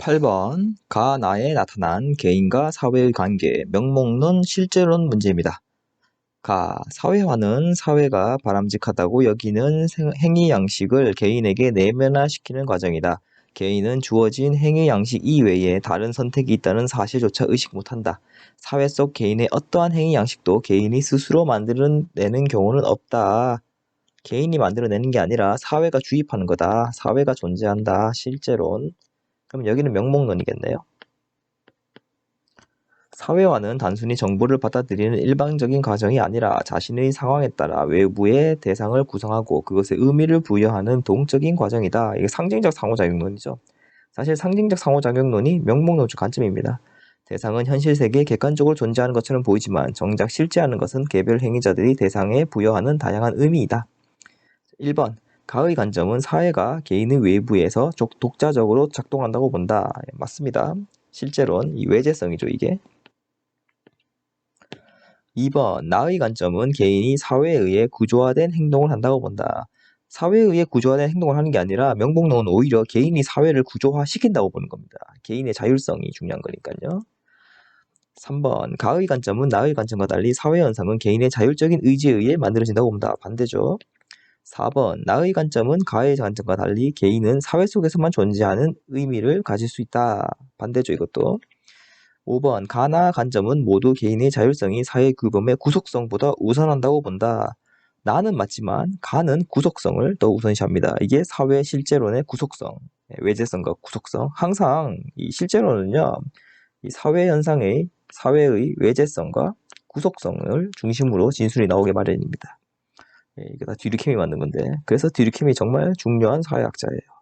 8번 가 나에 나타난 개인과 사회의 관계 명목론 실제론 문제입니다. 가 사회화는 사회가 바람직하다고 여기는 생- 행위 양식을 개인에게 내면화시키는 과정이다. 개인은 주어진 행위 양식 이외에 다른 선택이 있다는 사실조차 의식 못한다. 사회 속 개인의 어떠한 행위 양식도 개인이 스스로 만들어내는 경우는 없다. 개인이 만들어내는 게 아니라 사회가 주입하는 거다. 사회가 존재한다. 실제론. 그럼 여기는 명목론이겠네요. 사회화는 단순히 정보를 받아들이는 일방적인 과정이 아니라 자신의 상황에 따라 외부의 대상을 구성하고 그것에 의미를 부여하는 동적인 과정이다. 이게 상징적 상호작용론이죠. 사실 상징적 상호작용론이 명목론 중 관점입니다. 대상은 현실 세계에 객관적으로 존재하는 것처럼 보이지만 정작 실제하는 것은 개별 행위자들이 대상에 부여하는 다양한 의미이다. 1번 가의 관점은 사회가 개인의 외부에서 적- 독자적으로 작동한다고 본다. 예, 맞습니다. 실제론 이 외제성이죠 이게. 2번 나의 관점은 개인이 사회에 의해 구조화된 행동을 한다고 본다. 사회에 의해 구조화된 행동을 하는 게 아니라 명목론은 오히려 개인이 사회를 구조화시킨다고 보는 겁니다. 개인의 자율성이 중요한 거니까요. 3번 가의 관점은 나의 관점과 달리 사회 현상은 개인의 자율적인 의지에 의해 만들어진다고 본다. 반대죠. 4번 나의 관점은 가의 관점과 달리 개인은 사회 속에서만 존재하는 의미를 가질 수 있다. 반대죠 이것도. 5번 가나 관점은 모두 개인의 자율성이 사회 규범의 구속성보다 우선한다고 본다. 나는 맞지만 가는 구속성을 더 우선시합니다. 이게 사회 실제론의 구속성, 예, 외제성과 구속성. 항상 이 실제론은요, 이 사회 현상의 사회의 외제성과 구속성을 중심으로 진술이 나오게 마련입니다. 예, 이게 다 뒤르킴이 만든 건데, 그래서 뒤르킴이 정말 중요한 사회학자예요.